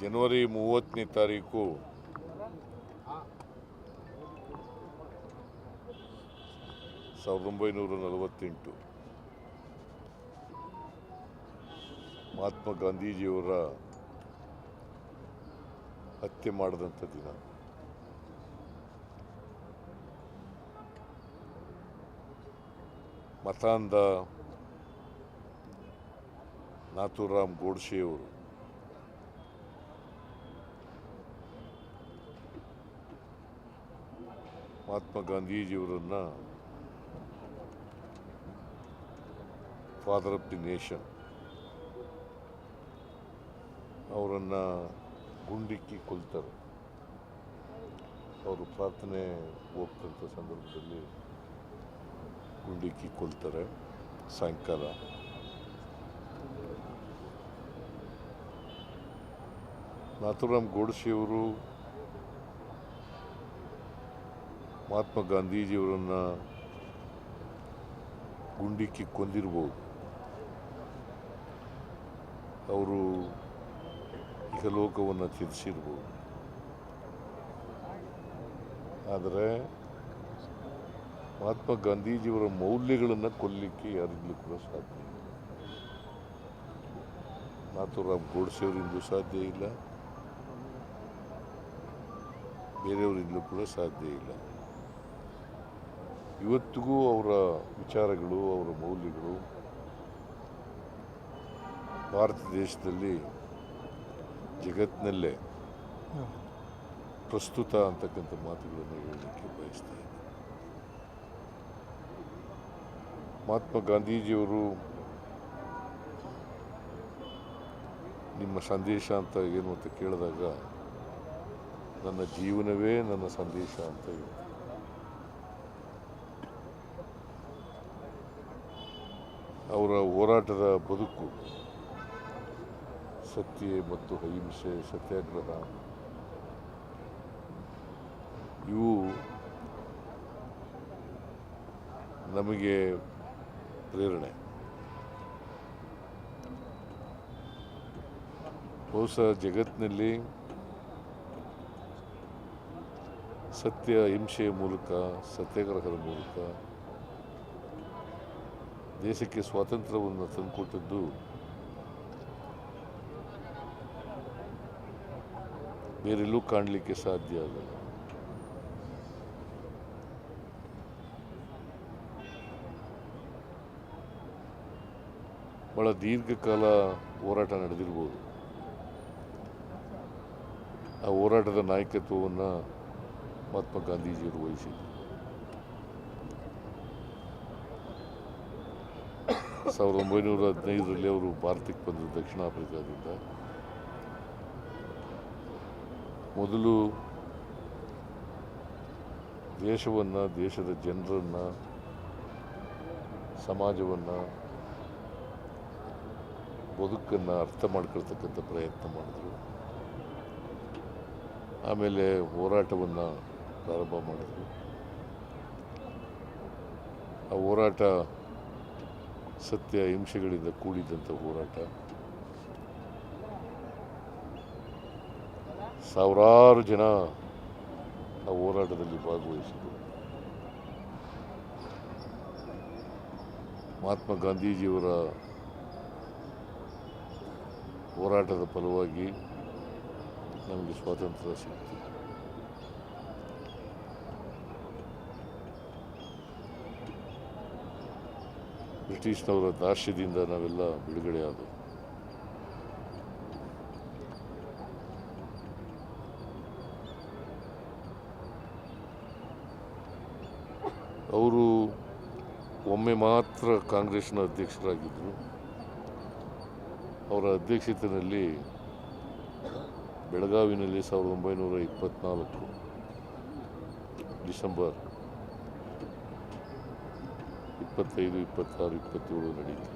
ಜನವರಿ ಮೂವತ್ತನೇ ತಾರೀಕು. ಸಾವಿರದ ಒಂಬೈನೂರ ನಲವತ್ತೆಂಟು. ಮಹಾತ್ಮ ಗಾಂಧೀಜಿಯವರ ಹತ್ಯೆ ಮಾಡಿದಂಥ ದಿನ. ಮತಾಂಧ ನಾಥೂರಾಮ್ ಗೋಡ್ಸೆಯವರು. ಮಹಾತ್ಮ ಗಾಂಧೀಜಿಯವರನ್ನು ಫಾದರ್ ಆಫ್ ದಿ ನೇಷನ್ ಅವರನ್ನು ಗುಂಡಿಕ್ಕಿ ಕೊಲ್ತಾರೆ. ಅವರು ಪ್ರಾರ್ಥನೆ ಹೋಗ್ತಂಥ ಸಂದರ್ಭದಲ್ಲಿ ಗುಂಡಿಕ್ಕಿ ಕೊಲ್ತಾರೆ ಸಾಯಂಕಾಲ. ನಾಥುರಾಮ್ ಗೋಡ್ಸೆಯವರು ಮಹಾತ್ಮ ಗಾಂಧೀಜಿಯವರನ್ನು ಗುಂಡಿಕ್ಕಿ ಕೊಂದಿರ್ಬೋದು. ಅವರು ಇಹಲೋಕವನ್ನು ತ್ಯಜಿಸಿರ್ಬೋದು. ಆದರೆ ಮಹಾತ್ಮ ಗಾಂಧೀಜಿಯವರ ಮೌಲ್ಯಗಳನ್ನು ಕೊಲ್ಲಿಕ್ಕೆ ಯಾರಿಂದಲೂ ಕೂಡ ಸಾಧ್ಯ ಇಲ್ಲ. ನಾಥೂರಾಮ್ ಗೋಡ್ಸೆಯವರಿಂದಲೂ ಸಾಧ್ಯ ಇಲ್ಲ. ಬೇರೆಯವರಿಂದಲೂ ಕೂಡ ಸಾಧ್ಯ ಇಲ್ಲ. ಇವತ್ತಿಗೂ ಅವರ ವಿಚಾರಗಳು, ಅವರ ಮೌಲ್ಯಗಳು ಭಾರತ ದೇಶದಲ್ಲಿ ಜಗತ್ತಿನಲ್ಲೇ ಪ್ರಸ್ತುತ ಅಂತಕ್ಕಂಥ ಮಾತುಗಳನ್ನು ಹೇಳಲಿಕ್ಕೆ ಬಯಸ್ತಾ ಇದ್ದೆ. ಮಹಾತ್ಮ ಗಾಂಧೀಜಿಯವರು ನಿಮ್ಮ ಸಂದೇಶ ಅಂತ ಏನು ಅಂತ ಕೇಳಿದಾಗ, ನನ್ನ ಜೀವನವೇ ನನ್ನ ಸಂದೇಶ ಅಂತ ಹೇಳ್ತೀನಿ ಅವರ ಹೋರಾಟದ ಬದುಕು, ಸತ್ಯ ಮತ್ತು ಅಹಿಂಸೆ, ಸತ್ಯಾಗ್ರಹ, ಇವು ನಮಗೆ ಪ್ರೇರಣೆ. ಬಹುಶಃ ಜಗತ್ತಿನಲ್ಲಿ ಸತ್ಯ ಹಿಂಸೆಯ ಮೂಲಕ, ಸತ್ಯಾಗ್ರಹದ ಮೂಲಕ ದೇಶಕ್ಕೆ ಸ್ವಾತಂತ್ರ್ಯವನ್ನು ತಂದುಕೊಟ್ಟದ್ದು ಬೇರೆಲ್ಲೂ ಕಾಣಲಿಕ್ಕೆ ಸಾಧ್ಯ ಆಗಲ್ಲ. ಬಹಳ ದೀರ್ಘಕಾಲ ಹೋರಾಟ ನಡೆದಿರ್ಬೋದು. ಆ ಹೋರಾಟದ ನಾಯಕತ್ವವನ್ನು ಮಹಾತ್ಮ ಗಾಂಧೀಜಿಯವರು ವಹಿಸಿದ್ರು. ಸಾವಿರದ ಒಂಬೈನೂರ ಹದಿನೈದರಲ್ಲಿ ಅವರು ಭಾರತಕ್ಕೆ ಬಂದರು ದಕ್ಷಿಣ ಆಫ್ರಿಕಾದಿಂದ. ಮೊದಲು ದೇಶವನ್ನು, ದೇಶದ ಜನರನ್ನು, ಸಮಾಜವನ್ನು ಬದುಕನ್ನು ಅರ್ಥ ಮಾಡ್ಕೊಳ್ತಕ್ಕಂಥ ಪ್ರಯತ್ನ ಮಾಡಿದ್ರು. ಆಮೇಲೆ ಹೋರಾಟವನ್ನು ಪ್ರಾರಂಭ ಮಾಡಿದ್ರು. ಆ ಹೋರಾಟ ಸತ್ಯ ಹಿಂಸೆಗಳಿಂದ ಕೂಡಿದ್ದಂಥ ಹೋರಾಟ. ಸಾವಿರಾರು ಜನ ಆ ಹೋರಾಟದಲ್ಲಿ ಭಾಗವಹಿಸಿದರು. ಮಹಾತ್ಮ ಗಾಂಧೀಜಿಯವರ ಹೋರಾಟದ ಫಲವಾಗಿ ನಮಗೆ ಸ್ವಾತಂತ್ರ್ಯ ಸಿಕ್ತು ಬ್ರಿಟಿಷ್ನವರ ದಾಸ್ಯದಿಂದ ನಾವೆಲ್ಲ ಬಿಡುಗಡೆ ಆದವು ಅವರು ಒಮ್ಮೆ ಮಾತ್ರ ಕಾಂಗ್ರೆಸ್ನ ಅಧ್ಯಕ್ಷರಾಗಿದ್ದರು. ಅವರ ಅಧ್ಯಕ್ಷತೆಯಲ್ಲಿ ಬೆಳಗಾವಿನಲ್ಲಿ ಸಾವಿರದ ಒಂಬೈನೂರ ಇಪ್ಪತ್ತ್ನಾಲ್ಕು ಡಿಸೆಂಬರ್ ಇಪ್ಪತ್ತೈದು, ಇಪ್ಪತ್ತಾರು, ಇಪ್ಪತ್ತೇಳು ನಡೀತು.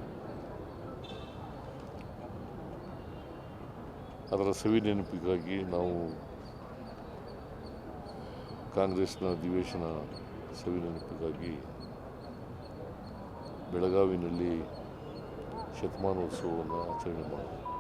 ಅದರ ಸವಿ ನೆನಪಿಗಾಗಿ ನಾವು ಕಾಂಗ್ರೆಸ್ನ ಅಧಿವೇಶನ ಸವಿ ನೆನಪಿಗಾಗಿ ಬೆಳಗಾವಿನಲ್ಲಿ ಶತಮಾನೋತ್ಸವವನ್ನು ಆಚರಣೆ ಮಾಡಿದ್ವಿ